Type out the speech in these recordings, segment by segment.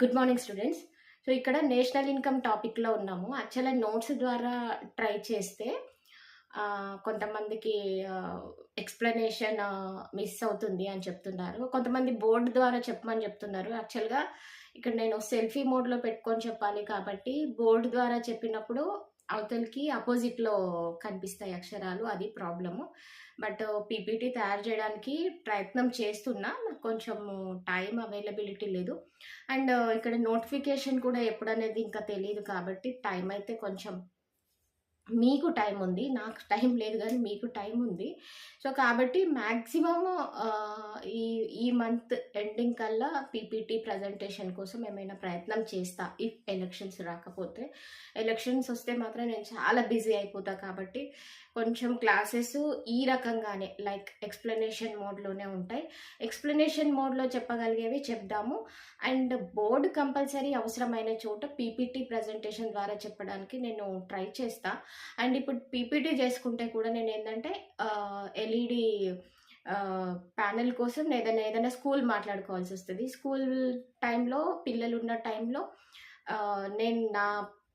Good morning students so ఇక్కడ national income టాపిక్లో ఉన్నాము. యాక్చువల్గా నోట్స్ ద్వారా ట్రై చేస్తే కొంతమందికి ఎక్స్ప్లెనేషన్ మిస్ అవుతుంది అని చెప్తున్నారు. కొంతమంది బోర్డు ద్వారా చెప్పమని చెప్తున్నారు. యాక్చువల్గా ఇక్కడ నేను సెల్ఫీ మోడ్లో పెట్టుకొని చెప్పాలి కాబట్టి బోర్డు ద్వారా చెప్పినప్పుడు అవతలకి అపోజిట్లో కనిపిస్తాయి అక్షరాలు. అది ప్రాబ్లము బట్ పీపీటీ తయారు చేయడానికి ప్రయత్నం చేస్తున్నా. నాకు కొంచెం టైం అవైలబిలిటీ లేదు. అండ్ ఇక్కడ నోటిఫికేషన్ కూడా ఎప్పుడనేది ఇంకా తెలియదు కాబట్టి టైం అయితే కొంచెం మీకు టైం ఉంది నాకు టైం లేదు కానీ మీకు టైం ఉంది. సో కాబట్టి మ్యాక్సిమమ్ ఈ ఈ మంత్ ఎండింగ్ కల్లా పీపీటీ ప్రజెంటేషన్ కోసం ఏమైనా ప్రయత్నం చేస్తా ఇఫ్ ఎలక్షన్స్ రాకపోతే. ఎలక్షన్స్ వస్తే మాత్రం నేను చాలా బిజీ అయిపోతా కాబట్టి కొంచెం క్లాసెస్ ఈ రకంగానే లైక్ ఎక్స్ప్లెనేషన్ మోడ్లోనే ఉంటాయి. ఎక్స్ప్లెనేషన్ మోడ్లో చెప్పగలిగేవి చెప్దాము. అండ్ బోర్డు కంపల్సరీ అవసరమైన చోట పీపీటీ ప్రజెంటేషన్ ద్వారా చెప్పడానికి నేను ట్రై చేస్తా. అండ్ ఇప్పుడు పీపీటీ చేసుకుంటే కూడా నేను ఏంటంటే ఎల్ఈడి ప్యానెల్ కోసం ఏదైనా ఏదైనా స్కూల్ మాట్లాడుకోవాల్సి వస్తుంది. స్కూల్ టైంలో పిల్లలు ఉన్న టైంలో నేను నా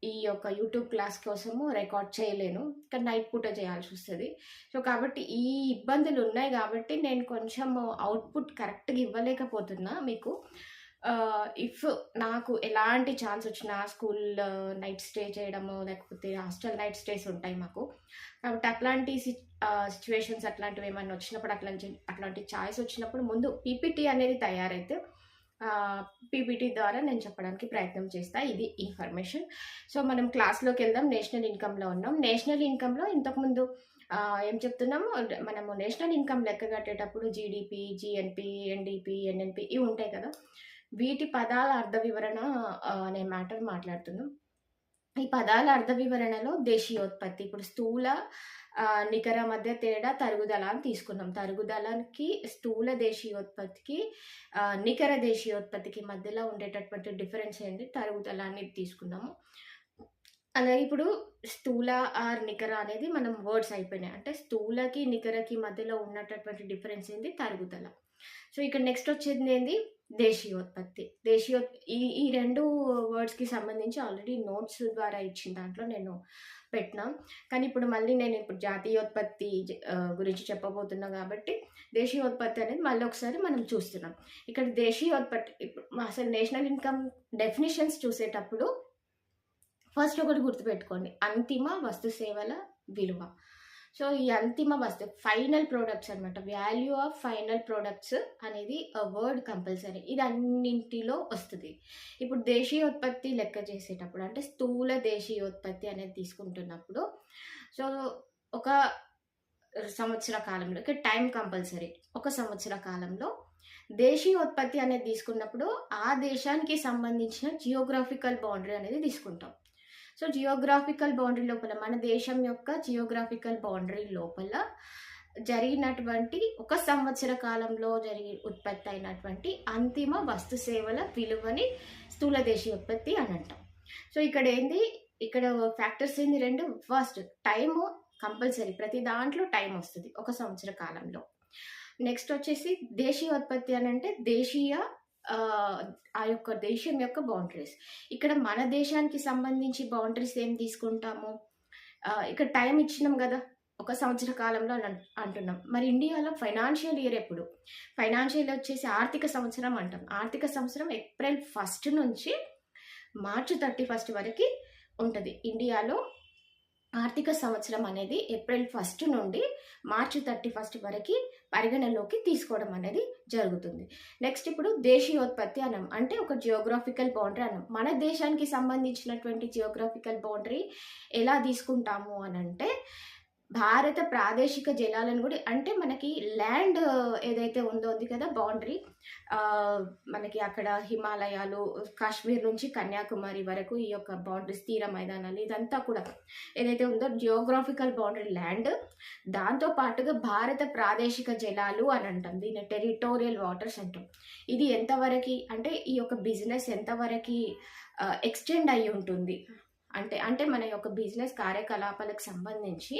ఈ యొక్క యూట్యూబ్ క్లాస్ కోసము రికార్డ్ చేయలేను. కానీ నైట్ పూట చేయాల్సి వస్తుంది. సో కాబట్టి ఈ ఇబ్బందులు ఉన్నాయి కాబట్టి నేను కొంచెం అవుట్పుట్ కరెక్ట్గా ఇవ్వలేకపోతున్నా మీకు. ఇఫ్ నాకు ఎలాంటి ఛాన్స్ వచ్చినా స్కూల్ నైట్ స్టే చేయడము లేకపోతే హాస్టల్ నైట్ స్టేస్ ఉంటాయి మాకు. కాబట్టి అట్లాంటి సిచ్యువేషన్స్ అట్లాంటివి ఏమైనా వచ్చినప్పుడు అట్లాంటి అట్లాంటి ఛాయిస్ వచ్చినప్పుడు ముందు పీపీటీ అనేది తయారైతే పీపీటీ ద్వారా నేను చెప్పడానికి ప్రయత్నం చేస్తా. ఇది ఇన్ఫర్మేషన్ సో మనం క్లాస్లోకి వెళ్దాం. నేషనల్ ఇన్కమ్లో ఉన్నాం. నేషనల్ ఇన్కమ్లో ఇంతకుముందు ఏం చెప్తున్నాము? మనము నేషనల్ ఇన్కమ్ లెక్క కట్టేటప్పుడు జీడిపి జిఎన్పి ఎన్డిపి ఎన్ఎన్పి ఇవి ఉంటాయి కదా. వీటి పదాల అర్థ వివరణ అనే మ్యాటర్ మాట్లాడుతున్నాం. ఈ పదాల అర్థ వివరణలో దేశీయోత్పత్తి ఇప్పుడు స్థూల నికర మధ్య తేడా తరుగుదల అని తీసుకున్నాం. తరుగుదలకి స్థూల దేశీయోత్పత్తికి నికర దేశీయోత్పత్తికి మధ్యలో ఉండేటటువంటి డిఫరెన్స్ ఏంటి? తరుగుదల అనేది తీసుకున్నాము. అలాగే ఇప్పుడు స్థూల ఆర్ నికర అనేది మనం వర్డ్స్ అయిపోయినాయి. అంటే స్థూలకి నికరకి మధ్యలో ఉన్నటటువంటి డిఫరెన్స్ ఏంది తరుగుదల. సో ఇక్కడ నెక్స్ట్ వచ్చేది ఏంది? దేశీయోత్పత్తి. దేశీయో ఈ ఈ రెండు వర్డ్స్కి సంబంధించి ఆల్రెడీ నోట్స్ ద్వారా ఇచ్చిన దాంట్లో నేను పెట్టినా. కానీ ఇప్పుడు మళ్ళీ నేను ఇప్పుడు జాతీయోత్పత్తి గురించి చెప్పబోతున్నా కాబట్టి దేశీయోత్పత్తి అనేది మళ్ళీ ఒకసారి మనం చూస్తున్నాం. ఇక్కడ దేశీయోత్పత్తి ఇప్పుడు అసలు నేషనల్ ఇన్కమ్ డెఫినేషన్స్ చూసేటప్పుడు ఫస్ట్ ఒకటి గుర్తుపెట్టుకోండి. అంతిమ వస్తు సేవల విలువ. సో ఈ అంతిమ వస్తు ఫైనల్ ప్రోడక్ట్స్ అనమాట వాల్యూ ఆఫ్ ఫైనల్ ప్రోడక్ట్స్ అనేది వర్డ్ కంపల్సరీ. ఇది అన్నింటిలో వస్తుంది. ఇప్పుడు దేశీయోత్పత్తి లెక్క చేసేటప్పుడు అంటే స్థూల దేశీయోత్పత్తి అనేది తీసుకుంటున్నప్పుడు సో ఒక సంవత్సర కాలంలో ఇక్కడ టైం కంపల్సరీ. ఒక సంవత్సర కాలంలో దేశీయోత్పత్తి అనేది తీసుకున్నప్పుడు ఆ దేశానికి సంబంధించిన జియోగ్రాఫికల్ బౌండరీ అనేది తీసుకుంటాం. సో జియోగ్రాఫికల్ బౌండరీ లోపల మన దేశం యొక్క జియోగ్రాఫికల్ బౌండరీ లోపల జరిగినటువంటి ఒక సంవత్సర కాలంలో జరిగి ఉత్పత్తి అయినటువంటి అంతిమ వస్తు సేవల విలువని స్థూల దేశీయోత్పత్తి అని అంటాం. సో ఇక్కడ ఏంది? ఇక్కడ ఫ్యాక్టర్స్ ఏంది రెండు? ఫస్ట్ టైము కంపల్సరీ ప్రతి దాంట్లో టైం వస్తుంది ఒక సంవత్సర కాలంలో. నెక్స్ట్ వచ్చేసి దేశీయోత్పత్తి అని అంటే దేశీయ ఆ, యొక్క దేశం యొక్క బౌండరీస్ ఇక్కడ మన దేశానికి సంబంధించి బౌండరీస్ ఏం తీసుకుంటాము? ఇక్కడ టైం ఇచ్చినాం కదా ఒక సంవత్సర కాలంలో అంటున్నాం. మరి ఇండియాలో ఫైనాన్షియల్ ఇయర్ ఎప్పుడు? ఫైనాన్షియల్ వచ్చేసి ఆర్థిక సంవత్సరం అంటాం. ఆర్థిక సంవత్సరం ఏప్రిల్ ఫస్ట్ నుంచి మార్చి థర్టీ ఫస్ట్ వరకు ఉంటుంది. ఇండియాలో ఆర్థిక సంవత్సరం అనేది ఏప్రిల్ ఫస్ట్ నుండి మార్చి థర్టీ ఫస్ట్ వరకు పరిగణలోకి తీసుకోవడం అనేది జరుగుతుంది. నెక్స్ట్ ఇప్పుడు దేశీయోత్పత్తి అనం అంటే ఒక జియోగ్రాఫికల్ బౌండరీ అనం. మన దేశానికి సంబంధించినటువంటి జియోగ్రాఫికల్ బౌండరీ ఎలా తీసుకుంటాము అని అంటే భారత ప్రాదేశిక జలాలను కూడా అంటే మనకి ల్యాండ్ ఏదైతే ఉందో ఉంది కదా బౌండరీ మనకి అక్కడ హిమాలయాలు కాశ్మీర్ నుంచి కన్యాకుమారి వరకు ఈ యొక్క బౌండరీ స్థిర మైదానాలు ఇదంతా కూడా ఏదైతే ఉందో జియోగ్రాఫికల్ బౌండరీ ల్యాండ్ దాంతో పాటుగా భారత ప్రాదేశిక జలాలు అని అంటాం దీన్ని టెరిటోరియల్ వాటర్స్ అంటాం. ఇది ఎంతవరకు అంటే ఈ యొక్క బిజినెస్ ఎంతవరకు ఎక్స్టెండ్ అయి ఉంటుంది? అంటే అంటే మన యొక్క బిజినెస్ కార్యకలాపాలకు సంబంధించి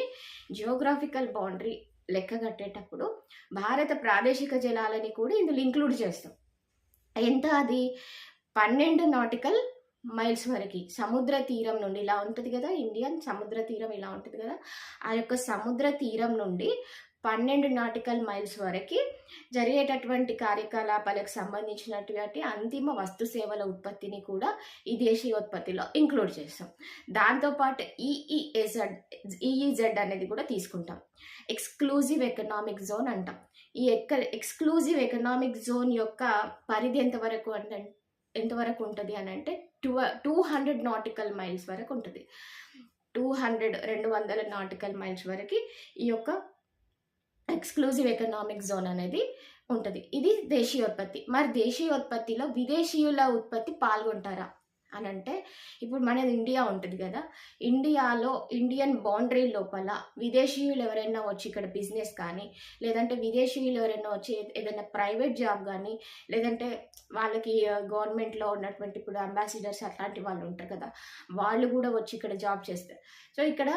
జియోగ్రాఫికల్ బౌండరీ లెక్క కట్టేటప్పుడు భారత ప్రాదేశిక జలాలని కూడా ఇందులో ఇంక్లూడ్ చేస్తాం. ఎంత అది? పన్నెండు నాటికల్ మైల్స్ వరకు. సముద్ర తీరం నుండి ఇలా ఉంటుంది కదా ఇండియన్ సముద్ర తీరం ఇలా ఉంటుంది కదా ఆ యొక్క సముద్ర తీరం నుండి పన్నెండు నాటికల్ మైల్స్ వరకు జరిగేటటువంటి కార్యకలాపాలకు సంబంధించినటువంటి అంతిమ వస్తు సేవల ఉత్పత్తిని కూడా ఈ దేశీయోత్పత్తిలో ఇంక్లూడ్ చేస్తాం. దాంతోపాటు ఈఈఎజెడ్ ఈఈజెడ్ అనేది కూడా తీసుకుంటాం. ఎక్స్క్లూజివ్ ఎకనామిక్ జోన్ అంటాం. ఈ ఎక్క ఎక్స్క్లూజివ్ ఎకనామిక్ జోన్ యొక్క పరిధి ఎంతవరకు అంటే ఎంతవరకు ఉంటుంది అని అంటే two two hundred nautical miles వరకు ఉంటుంది. టూ హండ్రెడ్ రెండు వందల నాటికల్ మైల్స్ వరకు ఈ యొక్క ఎక్స్క్లూజివ్ ఎకనామిక్ జోన్ అనేది ఉంటుంది. ఇది దేశీయోత్పత్తి. మరి దేశీయోత్పత్తిలో విదేశీయుల ఉత్పత్తి పాల్గొంటారా? అని అంటే ఇప్పుడు మనది ఇండియా ఉంటుంది కదా. ఇండియాలో ఇండియన్ బౌండరీ లోపల విదేశీయులు ఎవరైనా వచ్చి ఇక్కడ బిజినెస్ కానీ లేదంటే విదేశీయులు ఎవరైనా వచ్చి ఏదైనా ప్రైవేట్ జాబ్ కానీ లేదంటే వాళ్ళకి గవర్నమెంట్లో ఉన్నటువంటి ఇప్పుడు అంబాసిడర్స్ అట్లాంటి వాళ్ళు ఉంటారు కదా వాళ్ళు కూడా వచ్చి ఇక్కడ జాబ్ చేస్తారు. సో ఇక్కడ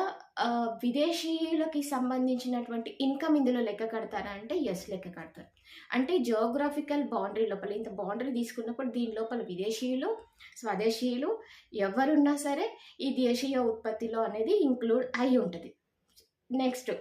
విదేశీయులకి సంబంధించినటువంటి ఇన్కమ్ ఇందులో లెక్క కడతారా అంటే ఎస్ లెక్క కడతారు. అంటే జియోగ్రాఫికల్ బౌండరీ లోపల ఇంత బౌండరీ తీసుకున్నప్పుడు దీని లోపల విదేశీయులు స్వదేశీయులు ఎవరున్నా సరే ఈ దేశీయ ఉత్పత్తిలో అనేది ఇంక్లూడ్ అయి ఉంటుంది. నెక్స్ట్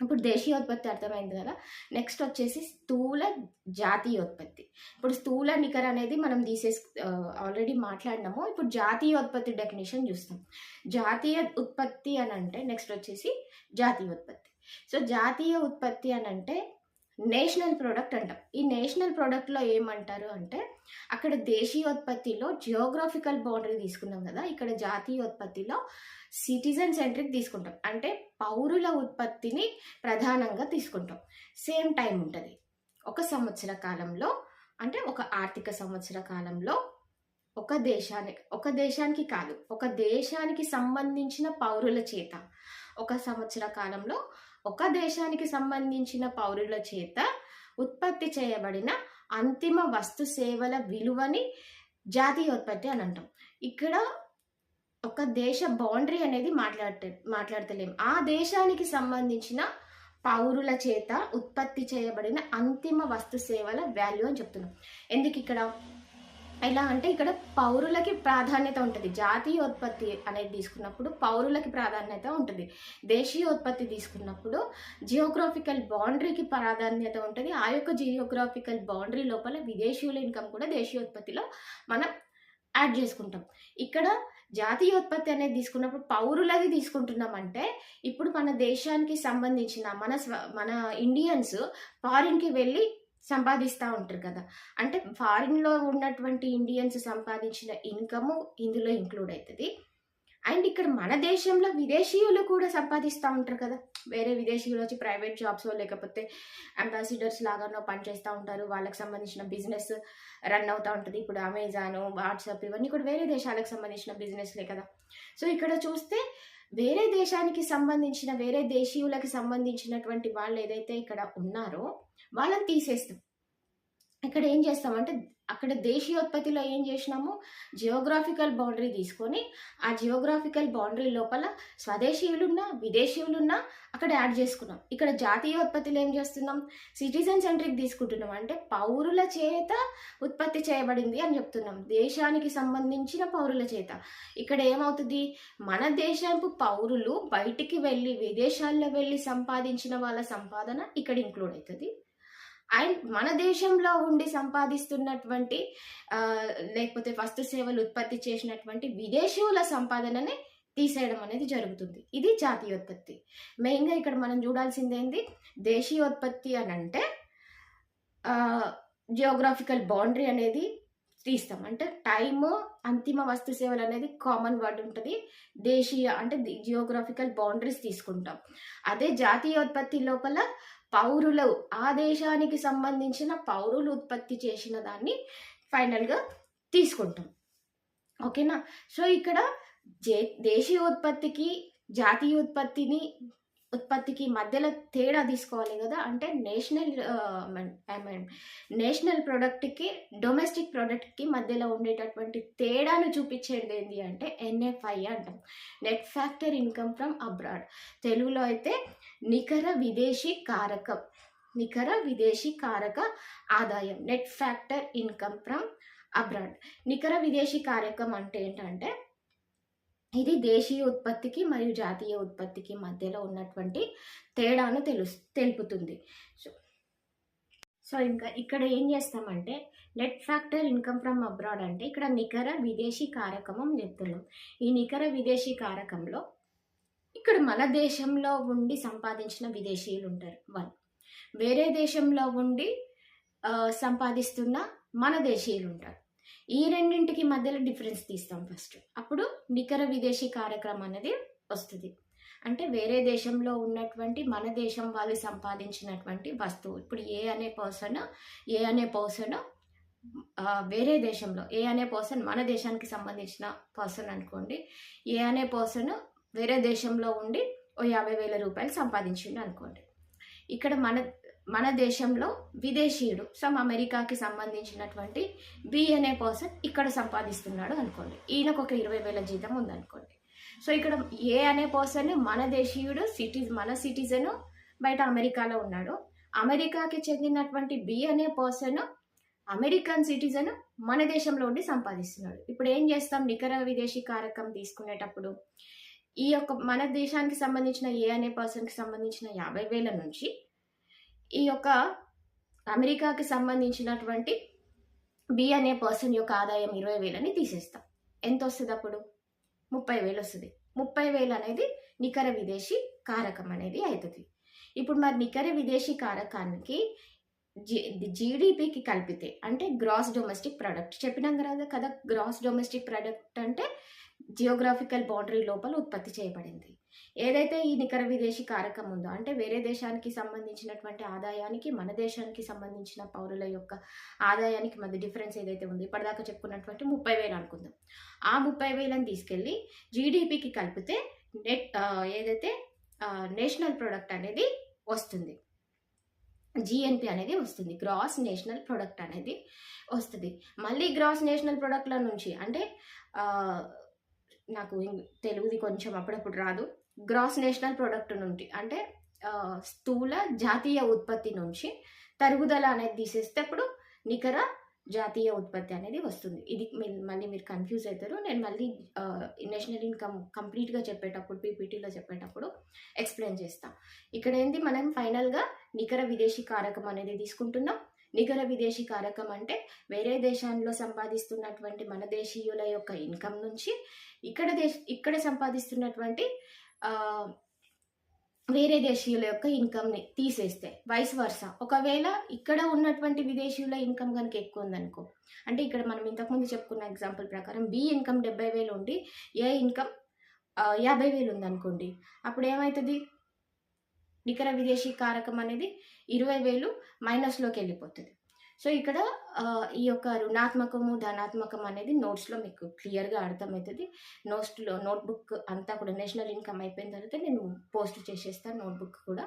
ఇప్పుడు దేశీయోత్పత్తి అర్థమైంది కదా? నెక్స్ట్ వచ్చేసి స్థూల జాతీయోత్పత్తి. ఇప్పుడు స్థూల నికర అనేది మనం తీసేసి ఆల్రెడీ మాట్లాడినాము. ఇప్పుడు జాతీయోత్పత్తి డెఫినేషన్ చూస్తాం. జాతీయ ఉత్పత్తి అని అంటే నెక్స్ట్ వచ్చేసి జాతీయోత్పత్తి. సో జాతీయ ఉత్పత్తి అని అంటే నేషనల్ ప్రోడక్ట్ అంటాం. ఈ నేషనల్ ప్రోడక్ట్లో ఏమంటారు అంటే అక్కడ దేశీయోత్పత్తిలో జియోగ్రాఫికల్ బౌండరీ తీసుకున్నాం కదా ఇక్కడ జాతీయోత్పత్తిలో సిటిజన్ సెంట్రిక్ తీసుకుంటాం. అంటే పౌరుల ఉత్పత్తిని ప్రధానంగా తీసుకుంటాం. సేమ్ టైం ఉంటుంది. ఒక సంవత్సర కాలంలో అంటే ఒక ఆర్థిక సంవత్సర కాలంలో ఒక దేశానికి ఒక దేశానికి కాదు ఒక దేశానికి సంబంధించిన పౌరుల చేత ఒక సంవత్సర కాలంలో ఒక దేశానికి సంబంధించిన పౌరుల చేత ఉత్పత్తి చేయబడిన అంతిమ వస్తు సేవల విలువని జాతీయోత్పత్తి అని అంటాం. ఇక్కడ ఒక దేశ బౌండరీ అనేది మాట్లాడట మాట్లాడతలేం. ఆ దేశానికి సంబంధించిన పౌరుల చేత ఉత్పత్తి చేయబడిన అంతిమ వస్తు సేవల వాల్యూ అని చెప్తున్నాం. ఎందుకు ఇక్కడ ఎలా అంటే ఇక్కడ పౌరులకి ప్రాధాన్యత ఉంటుంది. జాతీయ ఉత్పత్తి అనేది తీసుకున్నప్పుడు పౌరులకి ప్రాధాన్యత ఉంటుంది. దేశీయ ఉత్పత్తి తీసుకున్నప్పుడు జియోగ్రాఫికల్ బౌండరీకి ప్రాధాన్యత ఉంటుంది. ఆ యొక్క జియోగ్రాఫికల్ బౌండరీ లోపల విదేశీయుల ఇన్కమ్ కూడా దేశీయోత్పత్తిలో మనం యాడ్ చేసుకుంటాం. ఇక్కడ జాతీయోత్పత్తి అనేది తీసుకున్నప్పుడు పౌరులది తీసుకుంటున్నామంటే ఇప్పుడు మన దేశానికి సంబంధించిన మన స్వ మన ఇండియన్స్ ఫారిన్కి వెళ్ళి సంపాదిస్తూ ఉంటారు కదా. అంటే ఫారిన్లో ఉన్నటువంటి ఇండియన్స్ సంపాదించిన ఇన్కమ్ ఇందులో ఇంక్లూడ్ అవుతుంది అండ్ ఇక్కడ మన దేశంలో విదేశీయులు కూడా సంపాదిస్తూ ఉంటారు కదా. వేరే విదేశీయులు వచ్చి ప్రైవేట్ జాబ్స్ లేకపోతే అంబాసిడర్స్ లాగానో పనిచేస్తూ ఉంటారు. వాళ్ళకి సంబంధించిన బిజినెస్ రన్ అవుతూ ఉంటుంది. ఇప్పుడు అమెజాన్ వాట్సాప్ ఇవన్నీ కూడా వేరే దేశాలకు సంబంధించిన బిజినెస్లే కదా. సో ఇక్కడ చూస్తే వేరే దేశానికి సంబంధించిన వేరే దేశీయులకి సంబంధించినటువంటి వాళ్ళు ఏదైతే ఇక్కడ ఉన్నారో వాళ్ళని తీసేస్తాం. ఇక్కడ ఏం చేస్తామంటే అక్కడ దేశీయోత్పత్తిలో ఏం చేసినాము? జియోగ్రాఫికల్ బౌండరీ తీసుకొని ఆ జియోగ్రాఫికల్ బౌండరీ లోపల స్వదేశీయులున్నా విదేశీయులున్నా అక్కడ యాడ్ చేసుకున్నాం. ఇక్కడ జాతీయోత్పత్తిలో ఏం చేస్తున్నాం? సిటిజన్ సెంట్రిక్ తీసుకుంటున్నాం. అంటే పౌరుల చేత ఉత్పత్తి చేయబడింది అని చెప్తున్నాం. దేశానికి సంబంధించిన పౌరుల చేత. ఇక్కడ ఏమవుతుంది? మన దేశపు పౌరులు బయటికి వెళ్ళి విదేశాల్లో వెళ్ళి సంపాదించిన వాళ్ళ సంపాదన ఇక్కడ ఇంక్లూడ్ అవుతుంది. అండ్ మన దేశంలో ఉండి సంపాదిస్తున్నటువంటి లేకపోతే వస్తు సేవలు ఉత్పత్తి చేసినటువంటి విదేశీయుల సంపాదనని తీసేయడం అనేది జరుగుతుంది. ఇది జాతీయోత్పత్తి. మెయిన్గా ఇక్కడ మనం చూడాల్సింది ఏంది? దేశీయోత్పత్తి అని అంటే జియోగ్రాఫికల్ బౌండరీ అనేది తీస్తాం. అంటే టైము అంతిమ వస్తు సేవలు అనేది కామన్ వర్డ్ ఉంటుంది. దేశీయ అంటే జియోగ్రాఫికల్ బౌండరీస్ తీసుకుంటాం. అదే జాతీయోత్పత్తి లోపల పౌరులు ఆ దేశానికి సంబంధించిన పౌరులు ఉత్పత్తి చేసిన దాన్ని ఫైనల్గా తీసుకుంటాం. ఓకేనా? సో ఇక్కడ జే దేశీయ ఉత్పత్తికి జాతీయ ఉత్పత్తిని ఉత్పత్తికి మధ్యలో తేడా తీసుకోవాలి కదా? అంటే నేషనల్ ఐ మీన్ నేషనల్ ప్రోడక్ట్కి డొమెస్టిక్ ప్రోడక్ట్కి మధ్యలో ఉండేటటువంటి తేడాను చూపించేది ఏంటి అంటే ఎన్ఎఫ్ఐ అంటాం. Net factor income from abroad. తెలుగులో అయితే నికర విదేశీ కారకం. నికర విదేశీ కారక ఆదాయం net factor income from abroad నికర విదేశీ కార్యక్రమం అంటే ఏంటంటే ఇది దేశీయ ఉత్పత్తికి మరియు జాతీయ ఉత్పత్తికి మధ్యలో ఉన్నటువంటి తేడాను తెలు తెలుపుతుంది. సో సో ఇంకా ఇక్కడ ఏం చేస్తామంటే net factor income from abroad అంటే ఇక్కడ నికర విదేశీ కారకం చెప్తున్నాం. ఈ నికర విదేశీ కారకంలో ఇక్కడ మన దేశంలో ఉండి సంపాదించిన విదేశీయులు ఉంటారు వన్ వేరే దేశంలో ఉండి సంపాదిస్తున్న మన దేశీయులు ఉంటారు ఈ రెండింటికి మధ్యలో డిఫరెన్స్ తీస్తాం ఫస్ట్ అప్పుడు నికర విదేశీ కార్యక్రమం అనేది వస్తుంది. అంటే వేరే దేశంలో ఉన్నటువంటి మన దేశం వాళ్ళు సంపాదించినటువంటి వస్తువు. ఇప్పుడు ఏ అనే పర్సన్ ఏ అనే పర్సన్ వేరే దేశంలో ఏ అనే పర్సన్ మన దేశానికి సంబంధించిన పర్సన్ అనుకోండి. ఏ అనే పర్సన్ వేరే దేశంలో ఉండి ఓ యాభై వేల రూపాయలు సంపాదించిండు అనుకోండి. ఇక్కడ మన మన దేశంలో విదేశీయుడు సమ్ అమెరికాకి సంబంధించినటువంటి బి అనే పర్సన్ ఇక్కడ సంపాదిస్తున్నాడు అనుకోండి. ఈయనకు ఒక ఇరవై వేల జీతం ఉందనుకోండి. సో ఇక్కడ ఏ అనే పర్సన్ మన దేశీయుడు సిటీ మన సిటిజన్ బయట అమెరికాలో ఉన్నాడు. అమెరికాకి చెందినటువంటి బి అనే పర్సన్ అమెరికన్ సిటిజన్ మన దేశంలో ఉండి సంపాదిస్తున్నాడు. ఇప్పుడు ఏం చేస్తాం? నికర విదేశీ కారకం తీసుకునేటప్పుడు ఈ యొక్క మన దేశానికి సంబంధించిన ఏ అనే పర్సన్కి సంబంధించిన యాభై వేల నుంచి ఈ యొక్క అమెరికాకి సంబంధించినటువంటి బి అనే పర్సన్ యొక్క ఆదాయం ఇరవై వేలని తీసేస్తాం. ఎంత వస్తుంది అప్పుడు? ముప్పై వేలు వస్తుంది. ముప్పై వేలు అనేది నికర విదేశీ కారకం అనేది అవుతుంది ఇప్పుడు మరి నికర విదేశీ కారకానికి జి జీడిపికి కలిపితే అంటే గ్రాస్ డొమెస్టిక్ ప్రొడక్ట్ చెప్పినాం కదా కదా గ్రాస్ డొమెస్టిక్ ప్రోడక్ట్ అంటే జియోగ్రాఫికల్ బౌండరీ లోపల ఉత్పత్తి చేయబడింది. ఏదైతే ఈ నికర విదేశీ కారకం ఉందో అంటే వేరే దేశానికి సంబంధించినటువంటి ఆదాయానికి మన దేశానికి సంబంధించిన పౌరుల యొక్క ఆదాయానికి మధ్య డిఫరెన్స్ ఏదైతే ఉందో ఇప్పటిదాకా చెప్పుకున్నటువంటి ముప్పై వేలు అనుకుందాం. ఆ ముప్పై వేలను తీసుకెళ్ళి జీడిపికి కలిపితే నెట్ ఏదైతే నేషనల్ ప్రోడక్ట్ అనేది వస్తుంది. జిఎన్పి అనేది వస్తుంది. గ్రాస్ నేషనల్ ప్రొడక్ట్ అనేది వస్తుంది. మళ్ళీ గ్రాస్ నేషనల్ ప్రొడక్ట్ల నుంచి అంటే నాకు తెలుగుది కొంచెం అప్పుడప్పుడు రాదు. గ్రాస్ నేషనల్ ప్రొడక్ట్ నుండి అంటే స్థూల జాతీయ ఉత్పత్తి నుంచి తరుగుదల అనేది తీసేస్తే అప్పుడు నికర జాతీయ ఉత్పత్తి అనేది వస్తుంది. ఇది మళ్ళీ మీరు కన్ఫ్యూజ్ అవుతారు. నేను మళ్ళీ నేషనల్ ఇన్కమ్ కంప్లీట్గా చెప్పేటప్పుడు పీపీటీలో చెప్పేటప్పుడు ఎక్స్ప్లెయిన్ చేస్తాం. ఇక్కడ ఏంటి మనం ఫైనల్గా నికర విదేశీ కారకం అనేది తీసుకుంటున్నాం. నికర విదేశీ కారకం అంటే వేరే దేశాల్లో సంపాదిస్తున్నటువంటి మన దేశీయుల యొక్క ఇన్కమ్ నుంచి ఇక్కడ దేశ ఇక్కడ సంపాదిస్తున్నటువంటి వేరే దేశీయుల యొక్క ఇన్కమ్ని తీసేస్తే వైస్ వర్స. ఒకవేళ ఇక్కడ ఉన్నటువంటి విదేశీయుల ఇన్కమ్ కనుక ఎక్కువ ఉందనుకో అంటే ఇక్కడ మనం ఇంతకుముందు చెప్పుకున్న ఎగ్జాంపుల్ ప్రకారం బి ఇన్కమ్ డెబ్బై వేలు ఉండి ఏ ఇన్కమ్ యాభై వేలు ఉందనుకోండి అప్పుడు ఏమవుతుంది నికర విదేశీ కారకం అనేది ఇరవై వేలు మైనస్లోకి వెళ్ళిపోతుంది. సో ఇక్కడ ఈ యొక్క రుణాత్మకము ధనాత్మకం అనేది నోట్స్లో మీకు క్లియర్గా అర్థమవుతుంది. నోట్స్లో నోట్బుక్ అంతా కూడా నేషనల్ ఇన్కమ్ అయిపోయిన తర్వాత నేను పోస్ట్ చేసేస్తాను నోట్బుక్ కూడా.